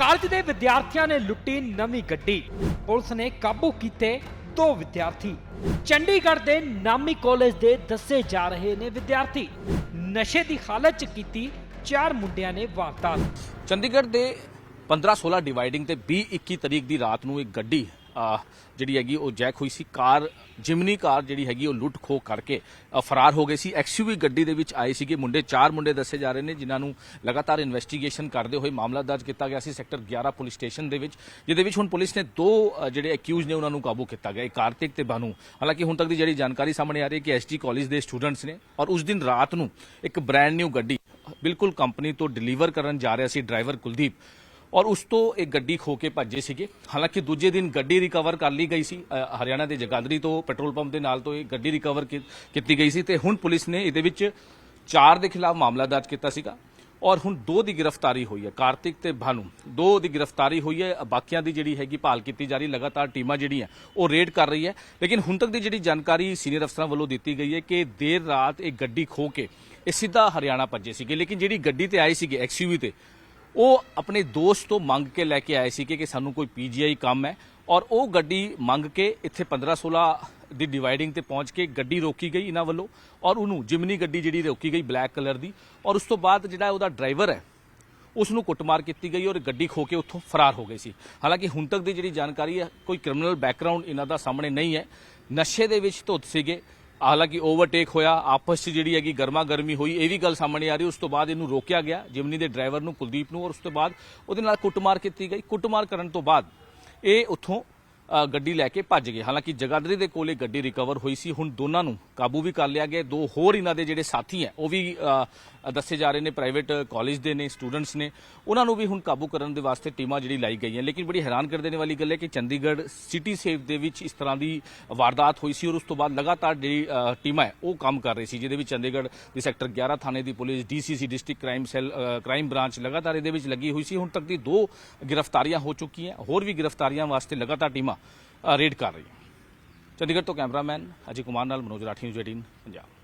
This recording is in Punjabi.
ਕਾਲਜ ਦੇ ਵਿਦਿਆਰਥੀਆਂ ਨੇ ਲੁੱਟੀ ਨਵੀਂ ਗੱਡੀ। ਪੁਲਿਸ ਨੇ ਕਾਬੂ ਕੀਤੇ ਦੋ ਵਿਦਿਆਰਥੀ। ਚੰਡੀਗੜ੍ਹ ਦੇ ਨਾਮੀ ਕਾਲਜ ਦੇ ਦੱਸੇ ਜਾ ਰਹੇ ਨੇ ਵਿਦਿਆਰਥੀ। ਨਸ਼ੇ ਦੀ ਹਾਲਤ 'ਚ ਕੀਤੀ ਚਾਰ ਮੁੰਡਿਆਂ ਨੇ ਵਾਰਦਾਤ। ਚੰਡੀਗੜ੍ਹ ਦੇ 15-16 ਡਿਵਾਈਡਿੰਗ ਤੇ 20-21 ਤਰੀਕ ਦੀ ਰਾਤ ਨੂੰ ਇੱਕ ਗੱਡੀ ਜਿਹੜੀ ਹੈਗੀ ਉਹ ਜੈਕ ਹੋਈ ਸੀ, ਕਾਰ, ਜਿਮਨੀ ਕਾਰ ਜਿਹੜੀ ਹੈਗੀ ਉਹ ਲੁੱਟ ਖੋਹ ਕਰਕੇ ਫਰਾਰ ਹੋ ਗਏ ਸੀ। ਐਕਸਯੂਵੀ ਗੱਡੀ ਦੇ ਵਿੱਚ ਆਏ ਸੀਗੇ। ਮੁੰਡੇ, ਚਾਰ ਮੁੰਡੇ ਦੱਸੇ ਜਾ ਰਹੇ ਨੇ, ਜਿਨ੍ਹਾਂ ਨੂੰ ਲਗਾਤਾਰ ਇਨਵੈਸਟੀਗੇਸ਼ਨ ਕਰਦੇ ਹੋਏ ਮਾਮਲਾ ਦਰਜ ਕੀਤਾ ਗਿਆ ਸੀ ਸੈਕਟਰ 11 ਪੁਲਿਸ ਸਟੇਸ਼ਨ ਦੇ ਵਿੱਚ, ਜਿਹਦੇ ਵਿੱਚ ਹੁਣ ਪੁਲਿਸ ਨੇ ਦੋ ਜਿਹੜੇ ਅਕਿਊਜ਼ ਨੇ, ਉਹਨਾਂ ਨੂੰ ਕਾਬੂ ਕੀਤਾ ਗਿਆ। ਇੱਕ ਕਾਰਤਿਕ ਤੇ ਬਾਨੂ। ਹਾਲਾਂਕਿ ਹੁਣ ਤੱਕ ਦੀ ਜਿਹੜੀ ਜਾਣਕਾਰੀ ਸਾਹਮਣੇ ਆ ਰਹੀ ਹੈ ਕਿ ਐਸਟੀ ਕਾਲਜ ਦੇ ਸਟੂਡੈਂਟਸ ਨੇ, ਔਰ ਉਸ ਦਿਨ ਰਾਤ ਨੂੰ ਇੱਕ ਬ੍ਰੈਂਡ ਨਿਊ ਗੱਡੀ ਬਿਲਕੁਲ ਕੰਪਨੀ ਤੋਂ ਡਿਲੀਵਰ ਕਰਨ ਜਾ ਰਿਹਾ ਸੀ ਡਰਾਈਵਰ ਕੁਲਦੀਪ। ਔਰ ਉਸ ਤੋਂ ਇਹ ਗੱਡੀ ਖੋ ਕੇ ਭੱਜੇ ਸੀਗੇ। ਹਾਲਾਂਕਿ ਦੂਜੇ ਦਿਨ ਗੱਡੀ ਰਿਕਵਰ ਕਰ ਲਈ ਗਈ ਸੀ। ਹਰਿਆਣਾ ਦੇ ਜਗਾਦਰੀ ਤੋਂ ਪੈਟਰੋਲ ਪੰਪ ਦੇ ਨਾਲ ਤੋਂ ਇਹ ਗੱਡੀ ਰਿਕਵਰ ਕੀਤੀ ਗਈ ਸੀ ਤੇ ਹੁਣ ਪੁਲਿਸ ਨੇ ਇਹਦੇ ਵਿੱਚ ਚਾਰ ਦੇ ਖਿਲਾਫ ਮਾਮਲਾ ਦਰਜ ਕੀਤਾ ਸੀਗਾ ਔਰ ਹੁਣ ਦੋ ਦੀ ਗ੍ਰਿਫਤਾਰੀ ਹੋਈ ਹੈ। ਕਾਰਤਿਕ ਤੇ ਭਾਨੂ, ਦੋ ਦੀ ਗ੍ਰਿਫਤਾਰੀ ਹੋਈ ਹੈ। ਬਾਕੀਆਂ ਦੀ ਜਿਹੜੀ ਹੈਗੀ ਭਾਲ ਕੀਤੀ ਜਾ ਰਹੀ ਲਗਾਤਾਰ ਟੀਮਾਂ ਜਿਹੜੀਆਂ ਉਹ ਰੇਡ ਕਰ ਰਹੀ ਹੈ। ਲੇਕਿਨ ਹੁਣ ਤੱਕ ਦੀ ਜਿਹੜੀ ਜਾਣਕਾਰੀ ਸੀਨੀਅਰ ਅਫਸਰਾਂ ਵੱਲੋਂ ਦਿੱਤੀ ਗਈ ਹੈ ਕਿ ਦੇਰ ਰਾਤ ਇਹ ਗੱਡੀ ਖੋ ਕੇ ਇਹ ਸਿੱਧਾ ਹਰਿਆਣਾ ਭੱਜੇ ਸੀਗੇ। ਲੇਕਿਨ ਜਿਹੜੀ ਗੱਡੀ ਤੇ ਆਏ ਸੀਗੇ ਐਕਸਯੂਵੀ ਤੇ ਉਹ ਆਪਣੇ ਦੋਸਤ ਤੋਂ ਮੰਗ ਕੇ ਲੈ ਕੇ ਆਏ ਸੀ ਕਿ ਸਾਨੂੰ ਕੋਈ ਪੀਜੀਆਈ ਕੰਮ ਹੈ ਔਰ ਉਹ ਗੱਡੀ ਮੰਗ ਕੇ ਇੱਥੇ 15 16 ਦੀ ਡਿਵਾਈਡਿੰਗ ਤੇ ਪਹੁੰਚ ਕੇ ਗੱਡੀ ਰੋਕੀ ਗਈ ਇਹਨਾਂ ਵੱਲੋਂ ਔਰ ਉਹਨੂੰ ਜਿਮਨੀ ਗੱਡੀ ਜਿਹੜੀ ਰੋਕੀ ਗਈ ਬਲੈਕ ਕਲਰ ਦੀ ਔਰ ਉਸ ਤੋਂ ਬਾਅਦ ਜਿਹੜਾ ਉਹਦਾ ਡਰਾਈਵਰ ਹੈ ਉਸ ਨੂੰ ਕੁੱਟਮਾਰ ਕੀਤੀ ਗਈ ਔਰ ਗੱਡੀ ਖੋ ਕੇ ਉੱਥੋਂ ਫਰਾਰ ਹੋ ਗਏ ਸੀ। ਹਾਲਾਂਕਿ ਹੁਣ ਤੱਕ ਦੀ ਜਿਹੜੀ ਜਾਣਕਾਰੀ ਹੈ, ਕੋਈ ਕ੍ਰਿਮੀਨਲ ਬੈਕਗ੍ਰਾਉਂਡ ਇਹਨਾਂ ਦਾ ਸਾਹਮਣੇ ਨਹੀਂ ਹੈ। ਨਸ਼ੇ ਦੇ ਵਿੱਚ ਧੁੱਤ ਸੀਗੇ। ਹਾਲਾਂਕਿ ਓਵਰਟੇਕ ਹੋਇਆ, ਆਪਸ 'ਚ ਜਿਹੜੀ ਹੈਗੀ ਗਰਮਾ ਗਰਮੀ ਹੋਈ, ਇਹ ਵੀ ਗੱਲ ਸਾਹਮਣੇ ਆ ਰਹੀ, ਉਸ ਤੋਂ ਬਾਅਦ ਇਹਨੂੰ ਰੋਕਿਆ ਗਿਆ, ਜਿਮਨੀ ਦੇ ਡਰਾਈਵਰ ਨੂੰ, ਕੁਲਦੀਪ ਨੂੰ, ਔਰ ਉਸ ਤੋਂ ਬਾਅਦ ਉਹਦੇ ਨਾਲ ਕੁੱਟਮਾਰ ਕੀਤੀ ਗਈ। ਕੁੱਟਮਾਰ ਕਰਨ ਤੋਂ ਬਾਅਦ ਇਹ ਉੱਥੋਂ ਗੱਡੀ ਲੈ ਕੇ ਭੱਜ ਗਏ। ਹਾਲਾਂਕਿ ਜਗਾਦਰੀ ਦੇ ਕੋਲੇ ਗੱਡੀ ਰਿਕਵਰ ਹੋਈ ਸੀ। ਹੁਣ ਦੋਨਾਂ ਨੂੰ ਕਾਬੂ ਵੀ ਕਰ ਲਿਆ ਗਿਆ। ਦੋ ਹੋਰ ਇਹਨਾਂ ਦੇ ਜਿਹੜੇ ਸਾਥੀ ਹੈ, ਉਹ ਵੀ ਦੱਸੇ ਜਾ ਰਹੇ ਨੇ ਪ੍ਰਾਈਵੇਟ ਕਾਲਜ ਦੇ ਨੇ ਸਟੂਡੈਂਟਸ ਨੇ। ਉਹਨਾਂ ਨੂੰ ਵੀ ਹੁਣ ਕਾਬੂ ਕਰਨ ਦੇ ਵਾਸਤੇ ਟੀਮਾਂ ਜਿਹੜੀ ਲਾਈ ਗਈਆਂ। ਲੇਕਿਨ ਬੜੀ ਹੈਰਾਨ ਕਰ ਦੇਣ ਵਾਲੀ ਗੱਲ ਹੈ ਕਿ ਚੰਡੀਗੜ੍ਹ ਸਿਟੀ ਸੇਫ ਦੇ ਵਿੱਚ ਇਸ ਤਰ੍ਹਾਂ ਦੀ ਵਾਰਦਾਤ ਹੋਈ ਸੀ ਔਰ ਉਸ ਤੋਂ ਬਾਅਦ ਲਗਾਤਾਰ ਜਿਹੜੀ ਟੀਮਾਂ ਹੈ, ਉਹ ਕੰਮ ਕਰ ਰਹੀ ਸੀ, ਜਿਹਦੇ ਵਿੱਚ ਚੰਡੀਗੜ੍ਹ ਦੇ ਸੈਕਟਰ 11 ਥਾਣੇ ਦੀ police DCC district crime cell crime branch ਲਗਾਤਾਰ ਇਹਦੇ ਵਿੱਚ ਲੱਗੀ ਹੋਈ ਸੀ। ਹੁਣ ਤੱਕ ਦੀ ਦੋ ਗ੍ਰਿਫਤਾਰੀਆਂ ਹੋ ਚੁੱਕੀਆਂ, ਹੋਰ ਵੀ ਗ੍ਰਿਫਤਾਰੀਆਂ ਵਾਸਤੇ ਲਗਾਤਾਰ ਟੀਮਾਂ ਰੇਡ ਕਰ ਰਹੀਆਂ। ਚੰਡੀਗੜ੍ਹ ਤੋਂ ਕੈਮਰਾਮੈਨ ਅਜੇ ਕੁਮਾਰ ਨਾਲ ਮਨੋਜ ਰਾਠੀ, ਨਿਊਜ਼ 18 ਪੰਜਾਬ।